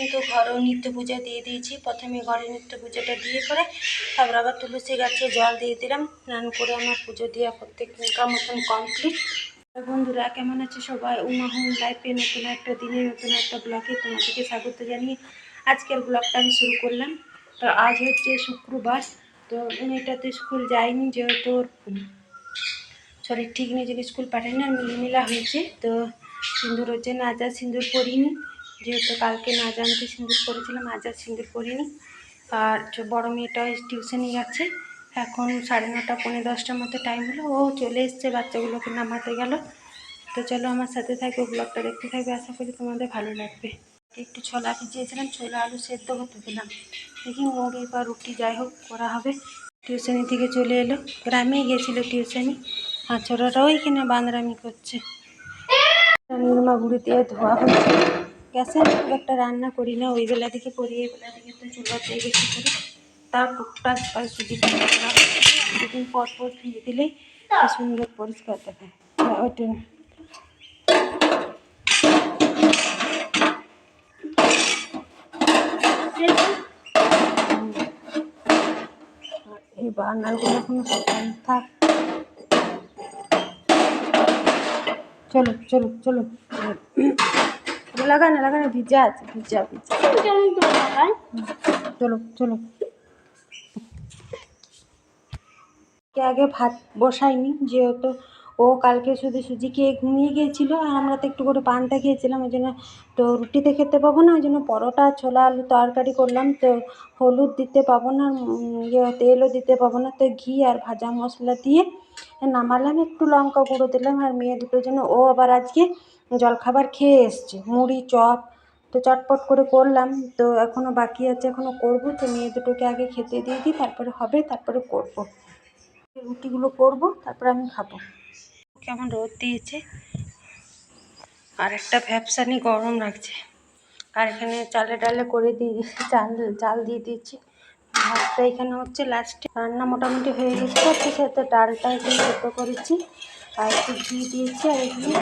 কিন্তু ঘরেও নিত্য পূজা দিয়ে দিয়েছি। প্রথমে ঘরে নিত্য পূজাটা দিয়ে করে তারপর আবার তুলসী গাছে জল দিয়ে দিলাম। স্নান করে আমার পুজো দেওয়া প্রত্যেকটা মতন কমপ্লিট বন্ধুরা, কেমন আছে সবাই? উমা হোম লাইফে নতুন একটা দিনে, নতুন একটা ব্লগে তোমাদেরকে স্বাগত জানিয়ে আজকের ব্লগটা আমি শুরু করলাম। তো আজ হচ্ছে শুক্রবার, তো মেয়েটাতে স্কুল যায়নি যেহেতু শরীর ঠিক নেই জন্য স্কুল পাঠায়নি, আর মিলিমিলা হয়েছে। তো সিঁদুর হচ্ছে না যা সিঁদুর পরিনি যেহেতু কালকে না জানতে সিঁদুর করেছিলাম আজ আর সিঁদুর করিনি আর বড় মেয়েটা টিউশনে গেছে, এখন সাড়ে নটা, পৌনে দশটার মতো টাইম হলো। ও চলে এসছে, বাচ্চাগুলোকে নামাতে গেল। তো চলো আমার সাথে থাকবে ব্লগটা দেখতে থাকবে। আশা করি তোমাদের ভালো লাগবে। একটু ছোলা ভিজিয়েছিলাম, ছোলা, আলু সেদ্ধ করতে দিলাম। দেখি মুড়ি বা রুটি যাই হোক করা হবে। টিউশনি থেকে চলে এলো। গ্রামেই গেছিল টিউশনি। আর ছোটটাও এখানে বান্দরামি করছে। গুঁড়ি দিয়ে ধোয়া হচ্ছে। গ্যাসে খুব একটা রান্না করি না ওই বেলা দিকে করি এই বেলা দিকে তো চুলাতেই বেশি করি তার টুকটাক আর সুজিটা দুদিন পর পর ধুয়ে দিলেই কি সুন্দর পরিষ্কার দেখায় হ্যাঁ, ওইটা এই বার্নারগুলো এখনও শুকায়নি থাক চলো চলো চলো লাগা না ভিজা আছে, ভিজা ভিজা। চলো চলো। আগে ভাত বসাইনি যেহেতু ও কালকে শুধু সুজি খেয়ে ঘুমিয়ে গিয়েছিল, আর আমরা তো একটু করে পান্তা খেয়েছিলাম, ওই জন্য তো রুটিতে খেতে পাবো না, ওই জন্য পরোটা, ছোলা, আলু তরকারি করলাম, তো হলুদ দিতে পাবো না ইয়ে তেলও দিতে পাবো না, তো ঘি আর ভাজা মশলা দিয়ে নামালাম, একটু লঙ্কা গুঁড়ো দিলাম, আর মেয়ে দুটোর জন্য, ও আবার আজকে জলখাবার খেয়ে এসছে। মুড়ি, চপ তো চটপট করে করলাম। তো এখনও বাকি আছে এখনও করব। তো মেয়ে দুটোকে আগে খেতে দিয়ে দিই, তারপরে হবে, তারপরে করব। রুটিগুলো করব, তারপরে আমি খাব। কেমন রোদ দিয়েছে? আর একটা ভ্যাপসানি গরম রাখছে আর এখানে চালে ডালে করে দিয়ে, চাল চাল দিয়ে দিয়েছি। ভাতটা এখানে হচ্ছে লাস্টে রান্না মোটামুটি হয়ে গেছে। তো সাথে ডালটা এখানে করেছি। আর একটু ঘি দিয়েছি আর এখানে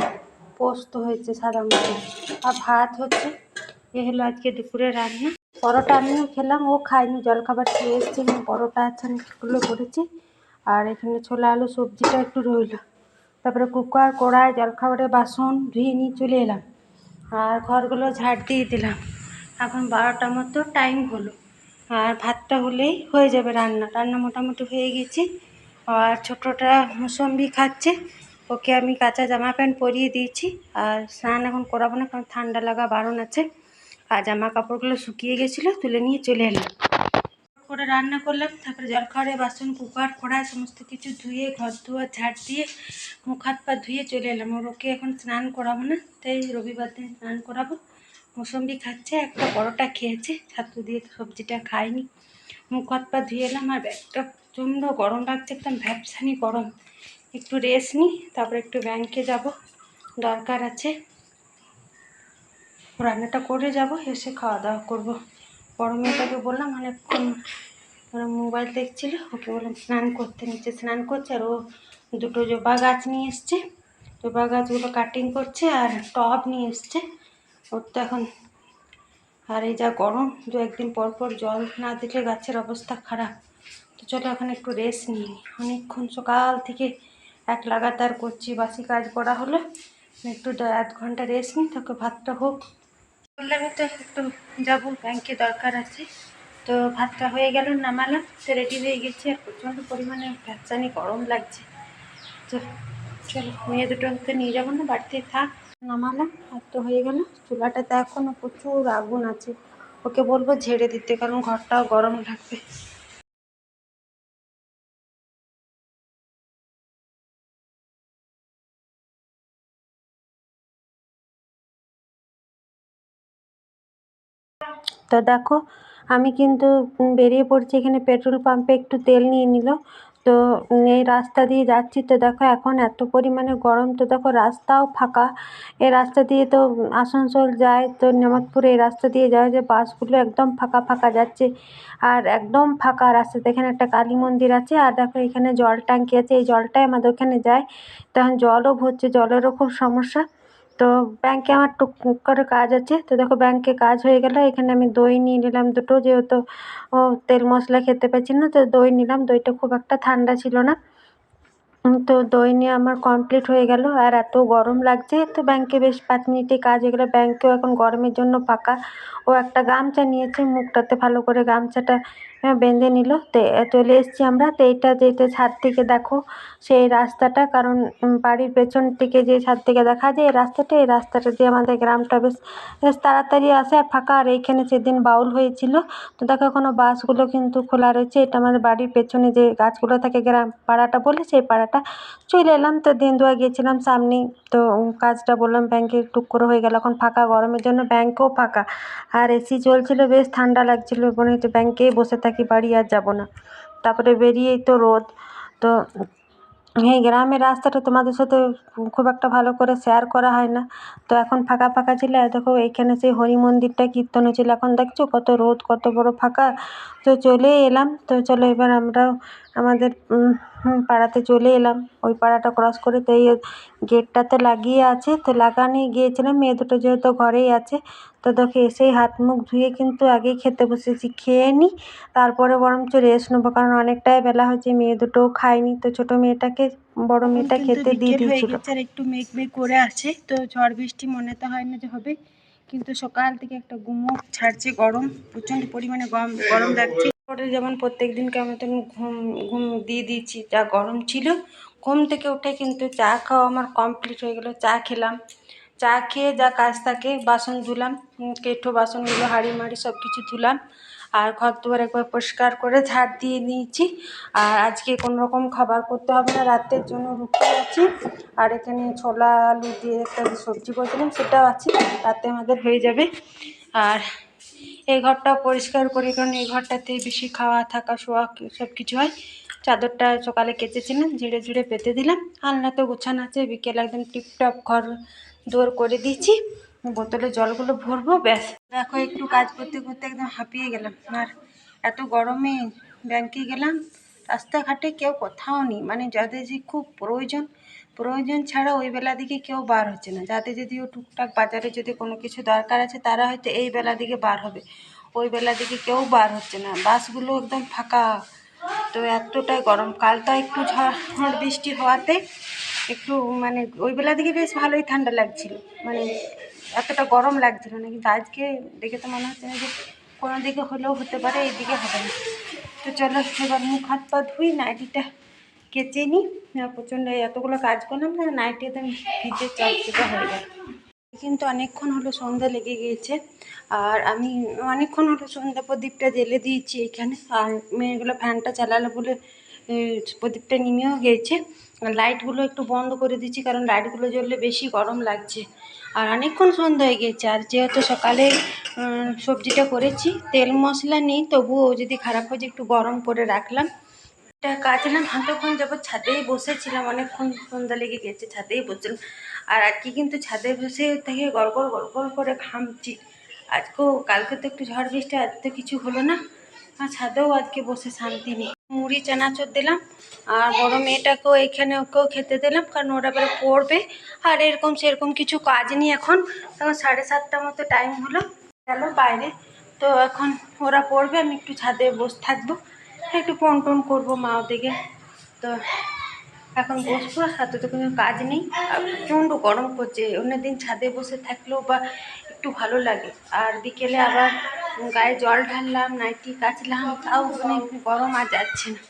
পোস্ত হয়েছে সাদা মতো আর ভাত হচ্ছে। এ হলো আজকে দুপুরে রান্না। পরোটা আমিও খেলাম, ও খায়নি, জলখাবার খেয়ে এসছে এখানে পরোটা আছে অনেকগুলো করেছি। আর এখানে ছোলা আলু সবজিটা একটু রইল। তারপরে কুকার, কড়াই, জলখাবারের বাসন ধুয়ে নিয়ে চলে এলাম। আর ঘরগুলো ঝাড় দিয়ে দিলাম। এখন বারোটা মতো টাইম হলো। আর ভাতটা হলেই হয়ে যাবে রান্না। রান্না মোটামুটি হয়ে গেছে। আর ছোটোটা মুসম্বি খাচ্ছে। ওকে আমি কাঁচা জামা প্যান্ট পরিয়ে দিয়েছি। আর স্নান এখন করাবো না, কারণ ঠান্ডা লাগা বারণ আছে। আর জামা কাপড়গুলো শুকিয়ে গেছিল, তুলে নিয়ে চলে এলাম। করে রান্না করলাম, তারপরে জলখাবারে, বাসন, কুকার, কড়াই, সমস্ত কিছু ধুয়ে, ঘর ধোয়া ঝাড় দিয়ে, মুখ হাত পা ধুয়ে চলে এলাম। আর ওকে এখন স্নান করাবো না, তাই রবিবার দিন স্নান করাবো। মৌসম্বি খাচ্ছে, একটা পরোটা খেয়েছে, ছাতু দিয়ে সবজিটা খায়নি মুখ হাত পা ধুয়ে এলাম, আর ব্যাগটা প্রচণ্ড গরম লাগছে, একদম ভ্যাপসানি গরম। একটু রেস্ট নিই, তারপরে একটু ব্যাংকে যাব। দরকার আছে। রান্নাটা করে যাব, এসে খাওয়া দাওয়া করব। বড় মেয়েটাকে বললাম অনেকক্ষণ ওরা মোবাইল দেখছিল, ওকে বললাম স্নান করতে, নিচে স্নান করছে, আর ও দুটো জবা গাছ নিয়ে এসছে জবা গাছগুলো কাটিং করছে আর টব নিয়ে এসছে। ওর তো এখন, আর এই যা গরম, দু একদিন পর পর জল না দিলে গাছের অবস্থা খারাপ। তো চলো এখন একটু রেস্ট নিই। অনেকক্ষণ সকাল থেকে এক লাগাতার করছি, বাসি কাজ করা হলো একটু আধ ঘণ্টা রেস্ট নিই, তোকে ভাতটা হোক। বললামই তো একটু যাব, ব্যাংকে দরকার আছে। তো ভাতটা হয়ে গেল, নামালাম তো রেডি হয়ে গেছি, আর প্রচণ্ড পরিমাণে ভ্যাপসানি গরম লাগছে। তো চলো, মেয়ে দুটোকে নিয়ে যাব না, বাড়িতে থাক। নামালাম আর তো হয়ে গেল। চুলাটাতে এখনও প্রচুর আগুন আছে। ওকে বলব ঝেড়ে দিতে, কারণ ঘরটাও গরম লাগবে। তো দেখো, আমি কিন্তু বেরিয়ে পড়ছি এখানে পেট্রোল পাম্পে, একটু তেল নিয়ে নিল। তো এই রাস্তা দিয়ে যাচ্ছি। তো দেখো, এখন এত পরিমাণে গরম। তো দেখো, রাস্তাও ফাঁকা। এই রাস্তা দিয়ে তো আসানসোল যায়, তো নেমাতপুরে এই রাস্তা দিয়ে যাওয়া যে বাসগুলো একদম ফাঁকা ফাঁকা যাচ্ছে। আর একদম ফাঁকা রাস্তাতে। এখানে একটা কালী মন্দির আছে। আর দেখো, এখানে জল ট্যাঙ্কি আছে। এই জলটাই আমাদের ওখানে যায়। তখন জলও ভরছে, জলেরও খুব সমস্যা। তো ব্যাংকে আমার টুকটুক করে কাজ আছে। তো দেখো ব্যাংকে কাজ হয়ে গেল, এখানে আমি দই নিয়ে নিলাম দুটো, যেহেতু তেল মশলা খেতে পারছি না, তো দই নিলাম। দইটা খুব একটা ঠান্ডা ছিল না। তো দই নিয়ে আমার কমপ্লিট হয়ে গেল। আর এত গরম লাগছে, তো ব্যাংকে বেশ পাঁচ মিনিটে কাজ হয়ে গেলো। ব্যাংকেও এখন গরমের জন্য ফাঁকা। ও একটা গামছা নিয়েছে, মুখটাতে ভালো করে গামছাটা বেঁধে নিল। তো, চলে এসেছি আমরা। তো, এইটা যেটা ছাদ থেকে দেখো, সেই রাস্তাটা। কারণ বাড়ির পেছন থেকে যে ছাদ থেকে দেখা যায়, এই রাস্তাটা এই রাস্তাটা দিয়ে আমাদের গ্রামটা বেশ বেশ তাড়াতাড়ি আসে। আর ফাঁকা, আর এইখানে সেদিন বাউল হয়েছিল। তো দেখো এখনও বাসগুলো কিন্তু খোলা রয়েছে। এটা আমাদের বাড়ির পেছনে যে গাছগুলো থাকে, গ্রাম পাড়াটা বলে, সেই পাড়াটা। চলে এলাম তো দিনদুয়া গিয়েছিলাম সামনেই তো কাজটা বললাম ব্যাংকে টুক করে হয়ে গেল, এখন ফাঁকা গরমের জন্য ব্যাংকও ফাঁকা। আর এসি চলছিল, বেশ ঠান্ডা লাগছিল, মনে হচ্ছে ব্যাংকেই বসে থাকি, বাড়ি আর যাব না। তারপরে বেরিয়েই তো রোদ। তো এই গ্রামের রাস্তাটা তোমাদের সাথে খুব একটা ভালো করে শেয়ার করা হয় না। তো এখন ফাঁকা ফাঁকা ছিল দেখো এইখানে সেই হরি মন্দিরটা কীর্তন হয়েছিল। এখন দেখছ কত রোদ, কত বড় ফাঁকা। তো চলে এলাম। তো চলো এবার আমরাও আমাদের পাড়াতে চলে এলাম। ওই পাড়াটা ক্রস করে তো এই গেটটা তো লাগিয়ে আছে। তো লাগানোই গিয়েছিলাম মেয়ে দুটো যেহেতু ঘরেই আছে তো দেখো এসেই হাত মুখ ধুয়ে কিন্তু আগেই খেতে বসেছি খেয়ে নিই তারপরে বরঞ্চ রেস্ট নেব কারণ অনেকটাই বেলা হয়েছে মেয়ে দুটোও খায়নি। তো ছোটো মেয়েটাকে বড় মেয়েটা খেতে দিয়ে দিয়েছিল। আর একটু মেঘ মেঘ করে আছে তো ঝড় বৃষ্টি মনে তো হয় না যে হবে। কিন্তু সকাল থেকে একটা গুমো ছাড়ছে গরম প্রচণ্ড পরিমাণে গরম গরম লাগছে। পরে যেমন প্রত্যেক দিনকার মতন ঘুম ঘুম দিয়ে দিয়েছি, যা গরম ছিল, ঘুম থেকে উঠে কিন্তু চা খাওয়া আমার কমপ্লিট হয়ে গেলো, চা খেলাম। চা খেয়ে যা কাজ থাকে, বাসন ধুলাম কেঠো বাসনগুলো, হাঁড়ি মাড়ি সব কিছু ধুলাম, আর ঘর দুয়ার একবার পরিষ্কার করে ঝাড় দিয়ে নিয়েছি। আর আজকে কোনো রকম খাবার করতে হবে না, রাতের জন্য রুটি আছে, আর এখানে ছোলা, আলু দিয়ে একটা সবজি করেছিলাম, সেটাও আছে রাতে আমাদের হয়ে যাবে। আর এই ঘরটা পরিষ্কার করি, কারণ এই ঘরটাতে বেশি খাওয়া থাকা, শোয়া সব কিছু হয়। চাদরটা সকালে কেচেছিলাম ঝেড়ে ঝুড়ে পেতে দিলাম। আলনা তো গোছানো আছে, বিকেল একদম টিপটপ ঘর দৌড় করে দিয়েছি। বোতলে জলগুলো ভরবো, ব্যাস। দেখো, একটু কাজ করতে করতে একদম হাঁপিয়ে গেলাম। আর এত গরমে ব্যাংকে গেলাম, রাস্তাঘাটে কেউ কোথাও নেই মানে যাদের যে খুব প্রয়োজন প্রয়োজন ছাড়া ওই বেলা দিকে কেউ বার হচ্ছে না। যাদের যদিও টুকটাক বাজারে যদি কোনো কিছু দরকার আছে, তারা হয়তো এই বেলা দিকে বার হবে। ওই বেলা দিকে কেউ বার হচ্ছে না। বাসগুলো একদম ফাঁকা। তো এতটাই গরম। কালটা একটু ঝড় ঝড় বৃষ্টি হওয়াতে একটু মানে ওই বেলা দিকে বেশ ভালোই ঠান্ডা লাগছিল। মানে এতটা গরম লাগছিল না। কিন্তু আজকে দেখে তো মনে হচ্ছে না যে কোনো দিকে হলেও হতে পারে, এইদিকে হবে না। তো চলো, এবার মুখ হাত পা ধুই, নাইটিটা কেচে নিই। প্রচণ্ড এতগুলো কাজ করলাম না নাইটে নাইটিতে ভিজে চপচপে হয়ে গেল কিন্তু অনেকক্ষণ হলো সন্ধ্যা লেগে গিয়েছে, আর আমি অনেকক্ষণ হলো সন্ধ্যা প্রদীপটা জ্বেলে দিয়েছি এখানে, আর মেয়েগুলো ফ্যানটা চালালো বলে প্রদীপটা নিমেও গিয়েছে লাইটগুলো একটু বন্ধ করে দিচ্ছি কারণ লাইটগুলো জ্বললে বেশি গরম লাগছে। আর অনেকক্ষণ সন্ধ্যা হয়ে গিয়েছে, আর যেহেতু সকালে সবজিটা করেছি, তেল মশলা নেই, তবুও যদি খারাপ হয়ে যায় একটু গরম করে রাখলাম। এটা না এতক্ষণ যাবৎ ছাদেই বসেছিলাম, অনেকক্ষণ সন্ধ্যা লেগে গেছে, ছাদেই বসছিলাম। আর আজকে কিন্তু ছাদে বসে থেকে গড়গড় গড়গড় করে ঘামছি। আজকেও, কালকে তো একটু ঝড় বৃষ্টি, আজ তো কিছু হলো না। আর ছাদেও আজকে বসে শান্তি নেই। মুড়ি, চানাচুর দিলাম, আর বড় মেয়েটাকেও এখানে ওকেও খেতে দিলাম, কারণ ওরা এবারে পড়বে। আর এরকম সেরকম কিছু কাজ নেই এখন। তখন সাড়ে সাতটার মতো টাইম হলো, গেল বাইরে। তো এখন ওরা পড়বে, আমি একটু ছাদে বসে থাকব। একটু ফোন টোন করব মা ওদিকে তো এখন বসবো হাতে তো কোনো কাজ নেই। আর প্রচণ্ড গরম করছে অন্যদিন ছাদে বসে থাকলেও বা একটু ভালো লাগে। আর বিকেলে আবার গায়ে জল ঢাললাম, নাইটি কাচলাম, তাও মানে গরম আর যাচ্ছে না।